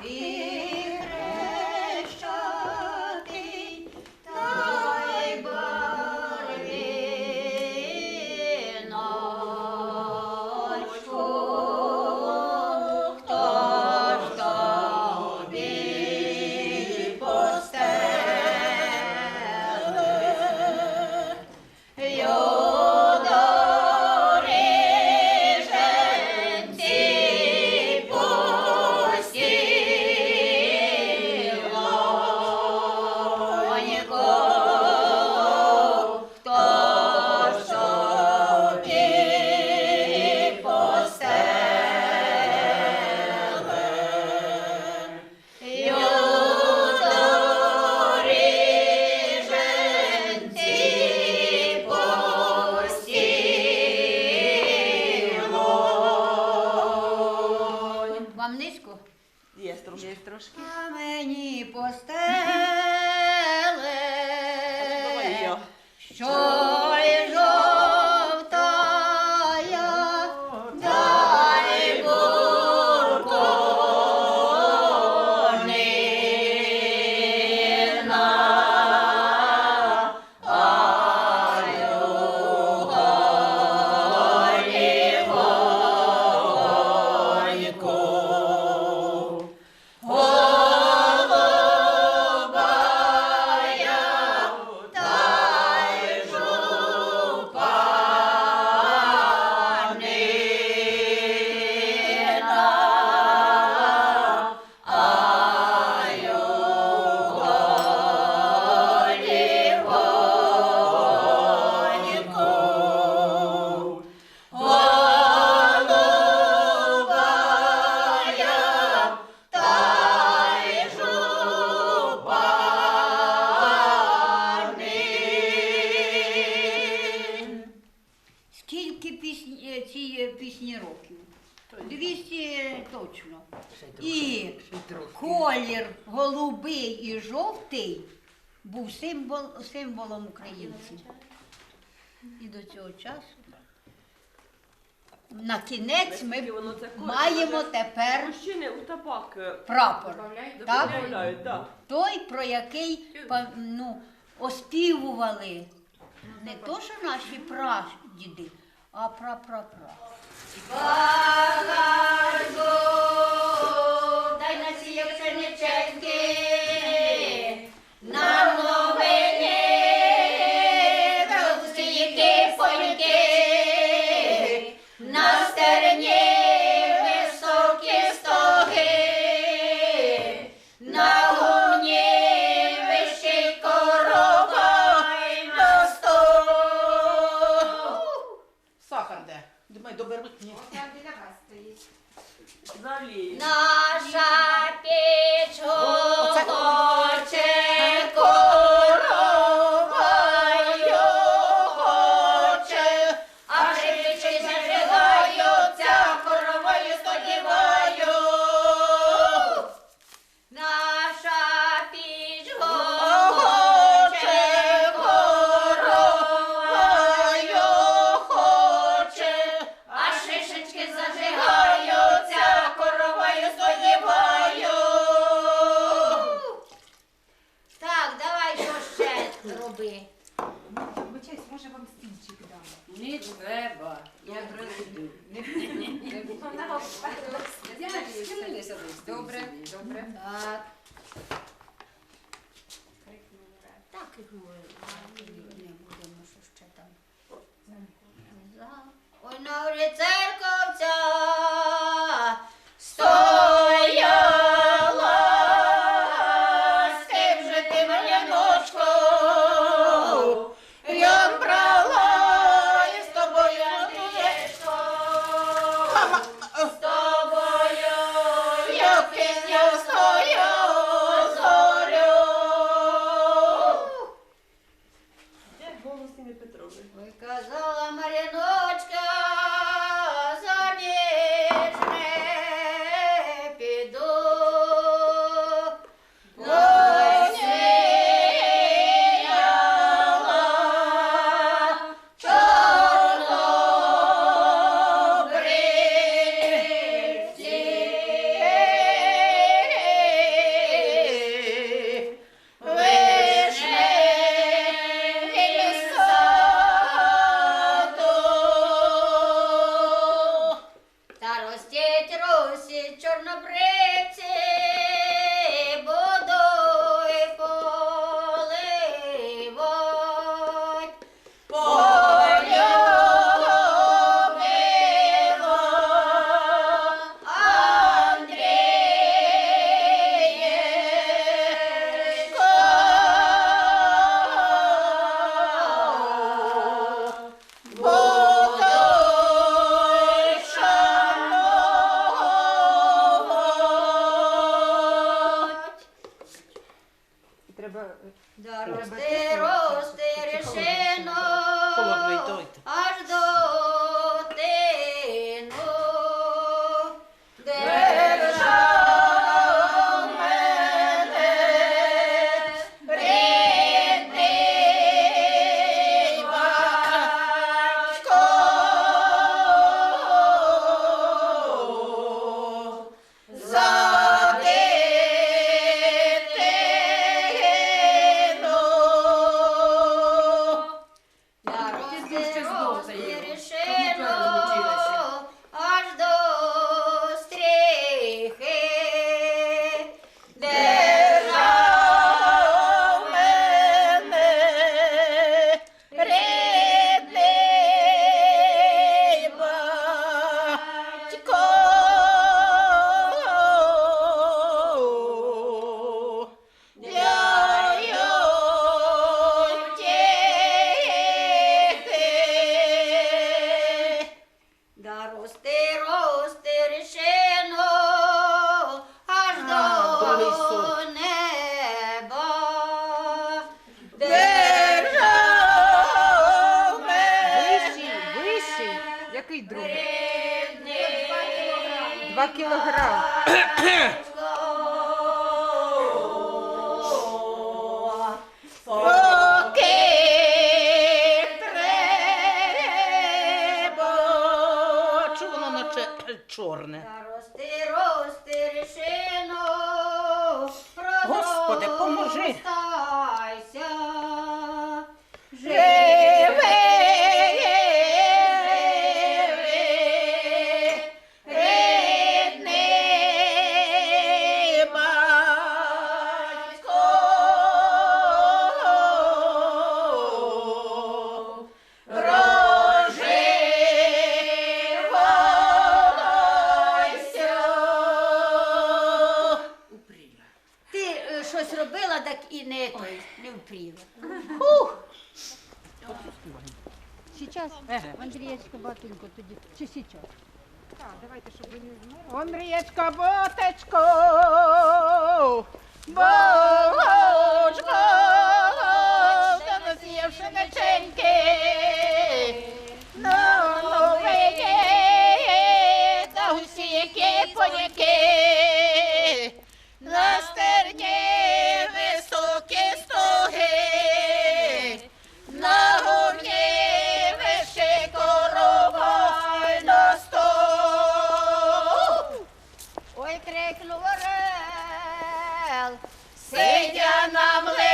Y Е, ці пісні років. 200 точно. І колір голубий і жовтий був символ, символом українців. І до цього часу. На кінець ми маємо тепер прапор. Так? Той, про який ну, оспівували не то, що наші прадіди, а-пра-пра-пра. Rosteiro, rosteiro, xeno. Coloca no щось робила, так і не той, не впріла. Ух! Сейчас батенько тоді. Чи сейчас? Так, давайте, щоб ви не вмерли. Андрієчка ботечко! Бочко! Заносівши наченьки! орел, сидя на млині.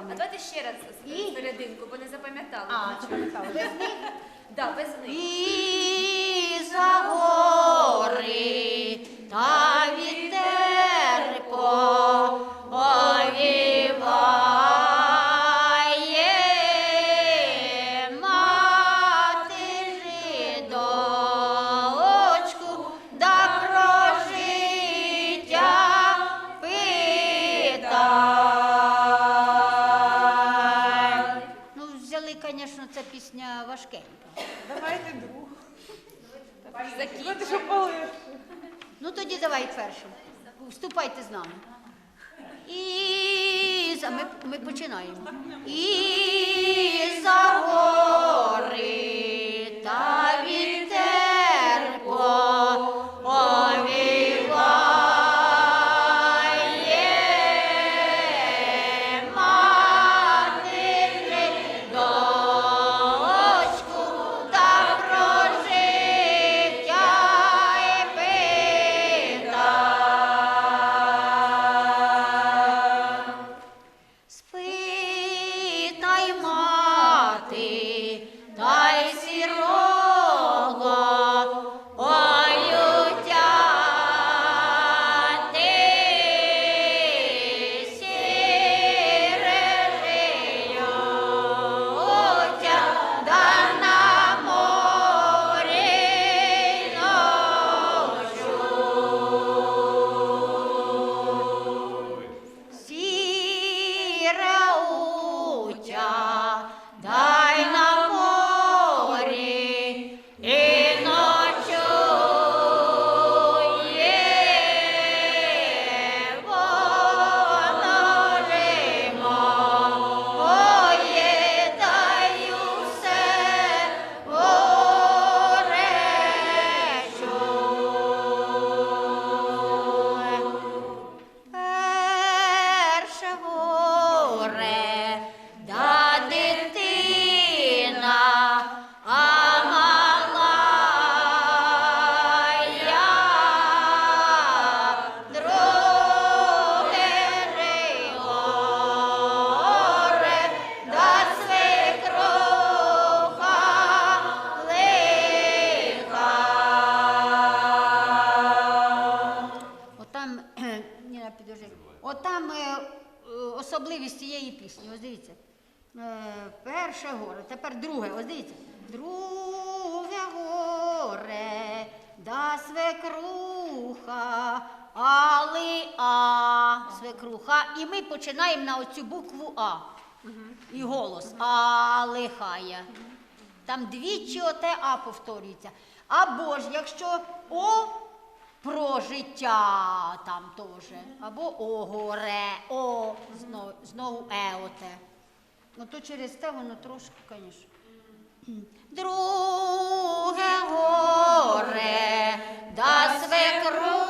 Із А давайте ще раз І? серединку, бо не запам'ятали. А, без них. Да, без них. І за Щоб. Ну тоді давай першим. Вступайте з нами. І за ми, ми починаємо. І за гори tierra перше горе, тепер друге, ось дивіться. Друге горе, да свекруха, али а, свекруха. І ми починаємо на оцю букву А. І голос. А лихає. Там двічі оте А повторюється. Або ж, якщо О про життя там теж. Або О горе, О, знову, знову Е оте. Ну то через те воно трошки, звісно. Друге горе, да свекруха,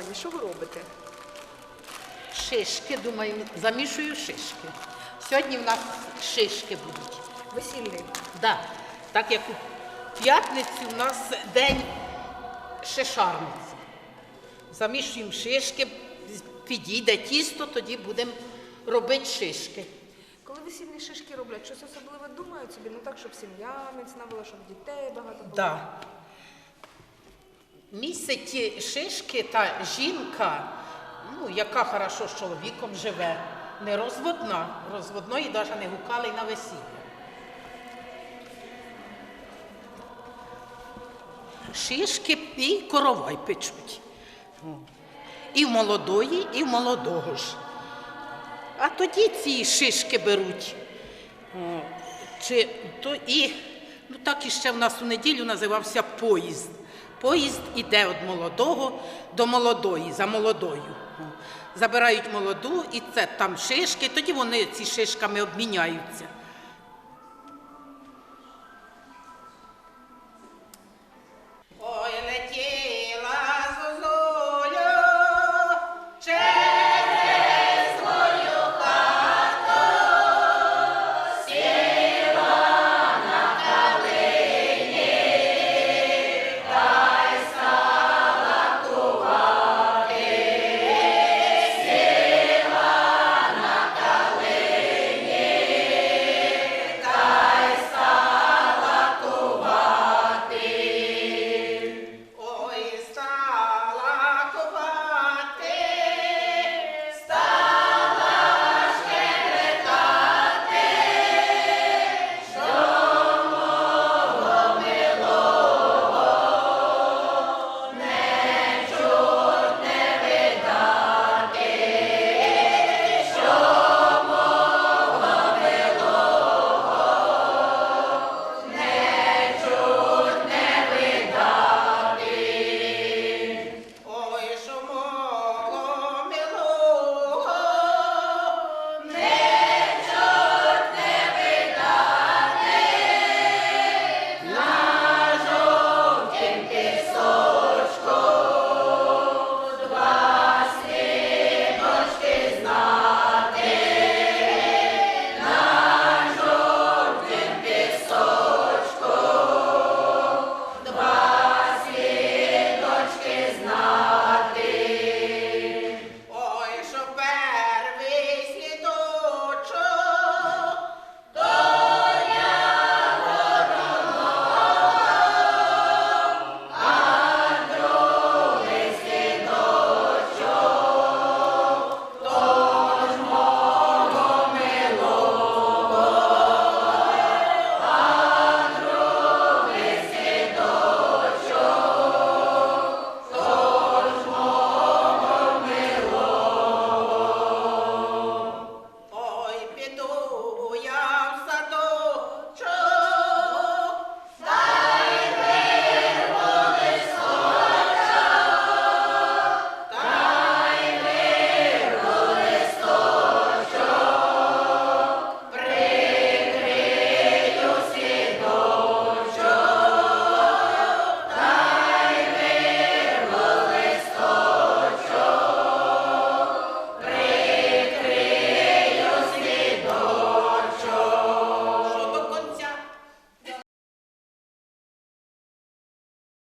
поставити що ви робите? Шишки, думаю, замішую шишки. Сьогодні в нас шишки будуть. Весільний. Да. Так як у п'ятницю у нас день шишарниці. Замішуємо шишки, підійде тісто, тоді будемо робити шишки. Коли весільні шишки роблять, щось особливе думають собі, ну так, щоб сім'я міцна була, щоб дітей багато було. Да. Місяць ті шишки та жінка, ну, яка хорошо з чоловіком живе, не розводна. Розводної навіть не гукали й на весілля. Шишки і коровай печуть. І в молодої, і в молодого ж. А тоді ці шишки беруть. Чи, то і, ну так і ще в нас у неділю називався поїзд. Поїзд іде від молодого до молодої, за молодою. Забирають молоду, і це там шишки, тоді вони ці шишками обміняються.